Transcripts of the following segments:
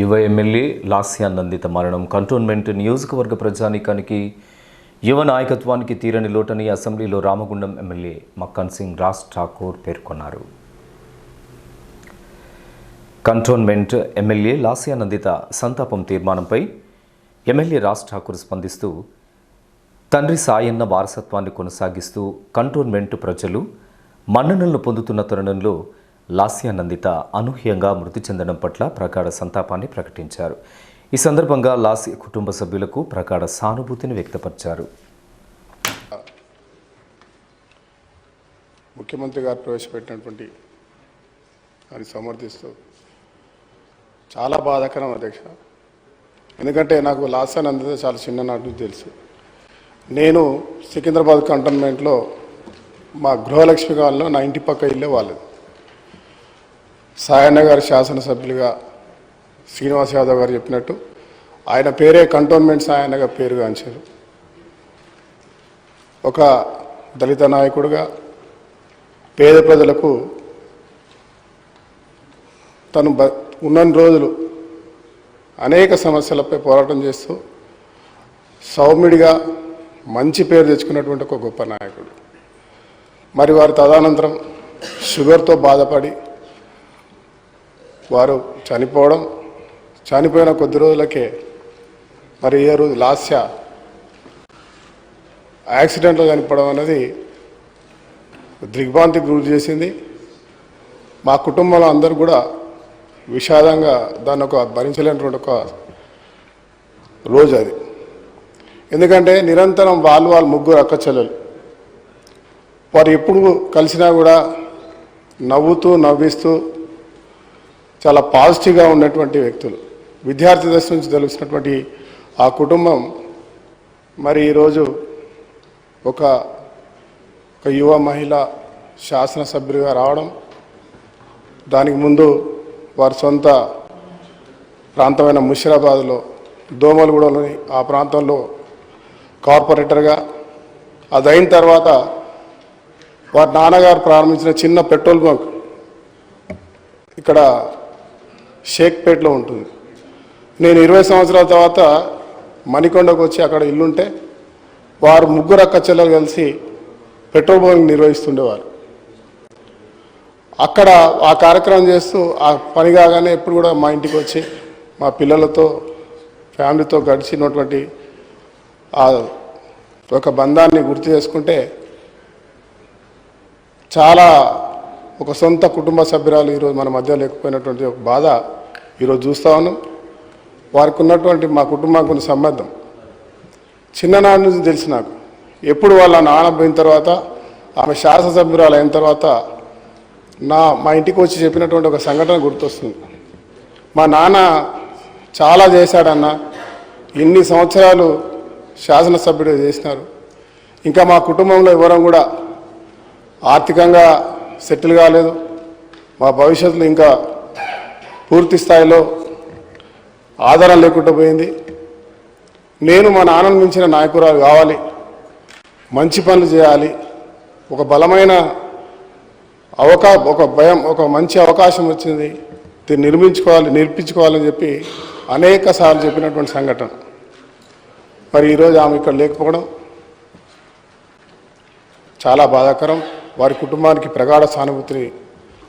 యువ ఎమ్మెల్యే లాస్యా నందిత మరణం. కంటోన్మెంట్ నియోజకవర్గ ప్రజానీకానికి యువ నాయకత్వానికి తీరని లోటని అసెంబ్లీలో రామగుండం ఎమ్మెల్యే మక్కన్ సింగ్ రాజ్ ఠాకూర్ పేర్కొన్నారు. కంటోన్మెంట్ ఎమ్మెల్యే లాస్యా నందిత సంతాపం తీర్మానంపై ఎమ్మెల్యే రాజ్ ఠాకూర్ స్పందిస్తూ తండ్రి సాయన్న వారసత్వాన్ని కొనసాగిస్తూ కంటోన్మెంట్ ప్రజలు మన్ననలను పొందుతున్న తరుణంలో లాస్యానందిత అనూహ్యంగా మృతి చెందడం పట్ల ప్రగాఢ సంతాపాన్ని ప్రకటించారు. ఈ సందర్భంగా లాస్య కుటుంబ సభ్యులకు ప్రగాఢ సానుభూతిని వ్యక్తపరిచారు. ముఖ్యమంత్రి గారు ప్రవేశపెట్టినటువంటి దాన్ని సమర్థిస్తూ చాలా బాధాకరం అధ్యక్ష. ఎందుకంటే నాకు లాస్య నందిత చాలా చిన్ననాటి నుంచి తెలుసు. నేను సికింద్రాబాద్ కంటోన్మెంట్లో మా గృహలక్ష్మి కాలంలో నా ఇంటి పక్క ఇల్లే వాళ్ళది. సాయన్న గారు శాసనసభ్యులుగా శ్రీనివాస్ యాదవ్ గారు చెప్పినట్టు ఆయన పేరే కంటోన్మెంట్ సాయన్నగా పేరుగాంచారు ఒక దళిత నాయకుడుగా పేద ప్రజలకు తను బ ఉన్నన్ని రోజులు అనేక సమస్యలపై పోరాటం చేస్తూ సౌమ్యుడిగా మంచి పేరు తెచ్చుకున్నటువంటి ఒక గొప్ప నాయకుడు. మరి వారు తదనంతరం షుగర్తో బాధపడి వారు చనిపోవడం చనిపోయిన కొద్ది రోజులకే మరి ఏ రోజు లాస్య యాక్సిడెంట్లో చనిపోవడం అనేది దిగ్భాంతికి గురి చేసింది. మా కుటుంబంలో అందరూ కూడా విషాదంగా దాన్ని ఒక భరించలేనటువంటి ఒక రోజు అది. ఎందుకంటే నిరంతరం వాళ్ళు వాళ్ళు ముగ్గురు అక్క చెల్లెలు. వారు ఎప్పుడు కలిసినా కూడా నవ్వుతూ నవ్విస్తూ చాలా పాజిటివ్గా ఉన్నటువంటి వ్యక్తులు. విద్యార్థి దశ నుంచి తెలుసినటువంటి ఆ కుటుంబం మరి ఈరోజు ఒక ఒక యువ మహిళ శాసనసభ్యులుగా రావడం దానికి ముందు వారి సొంత ప్రాంతమైన ముషిరాబాద్లో దోమలగూడలోని ఆ ప్రాంతంలో కార్పొరేటర్గా అది అయిన తర్వాత వారి నాన్నగారు ప్రారంభించిన చిన్న పెట్రోల్ బంక్. ఇక్కడ షేక్పేట్లో ఉంటుంది. నేను ఇరవై సంవత్సరాల తర్వాత మణికొండకు వచ్చి అక్కడ ఇల్లుంటే వారు ముగ్గురు అక్క చెల్లెలు కలిసి పెట్రోల్ బంక్ నిర్వహిస్తుండేవారు. అక్కడ ఆ కార్యక్రమం చేస్తూ ఆ పని కాగానే ఎప్పుడు కూడా మా ఇంటికి వచ్చి మా పిల్లలతో ఫ్యామిలీతో గడిచినటువంటి ఆ ఒక బంధాన్ని గుర్తు చేసుకుంటే చాలా ఒక సొంత కుటుంబ సభ్యురాలు ఈరోజు మన మధ్య లేకపోయినటువంటి ఒక బాధ ఈరోజు చూస్తా ఉన్నాం. వారికి ఉన్నటువంటి మా కుటుంబానికి ఉన్న సంబంధం. చిన్ననాటి నుంచి తెలిసి నాకు. ఎప్పుడు వాళ్ళ నాన్న పోయిన తర్వాత ఆమె శాసనసభ్యురాలు అయిన తర్వాత నా మా ఇంటికి వచ్చి చెప్పినటువంటి ఒక సంఘటన గుర్తొస్తుంది. మా నాన్న చాలా చేశాడన్న. ఇన్ని సంవత్సరాలు శాసనసభ్యుడు చేసినారు. ఇంకా మా కుటుంబంలో ఎవరం కూడా ఆర్థికంగా సెటిల్ కాలేదు. మా భవిష్యత్తులో ఇంకా పూర్తి స్థాయిలో ఆధారం లేకుండా పోయింది. నేను మా నాన్నను మించిన నాయకురాలు కావాలి. మంచి పనులు చేయాలి. ఒక బలమైన అవకా ఒక భయం ఒక మంచి అవకాశం వచ్చింది. దీన్ని నిర్మించుకోవాలి నేర్పించుకోవాలని చెప్పి అనేక సార్లు చెప్పినటువంటి సంఘటన. మరి ఈరోజు ఆమె ఇక్కడ లేకపోవడం చాలా బాధాకరం. వారి కుటుంబానికి ప్రగాఢ సానుభూతిని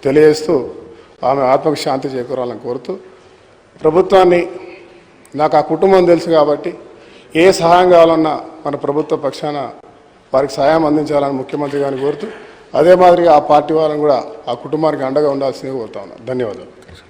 తెలియజేస్తూ ఆమె ఆత్మకు శాంతి చేకూరాలని కోరుతూ ప్రభుత్వాన్ని నాకు ఆ కుటుంబం తెలుసు కాబట్టి ఏ సహాయం కావాలన్నా మన ప్రభుత్వ పక్షాన వారికి సహాయం అందించాలని ముఖ్యమంత్రి గారిని కోరుతూ అదే మాదిరిగా ఆ పార్టీ వాళ్ళని కూడా ఆ కుటుంబానికి అండగా ఉండాల్సిందిగా కోరుతా ఉన్నాను ధన్యవాదాలు.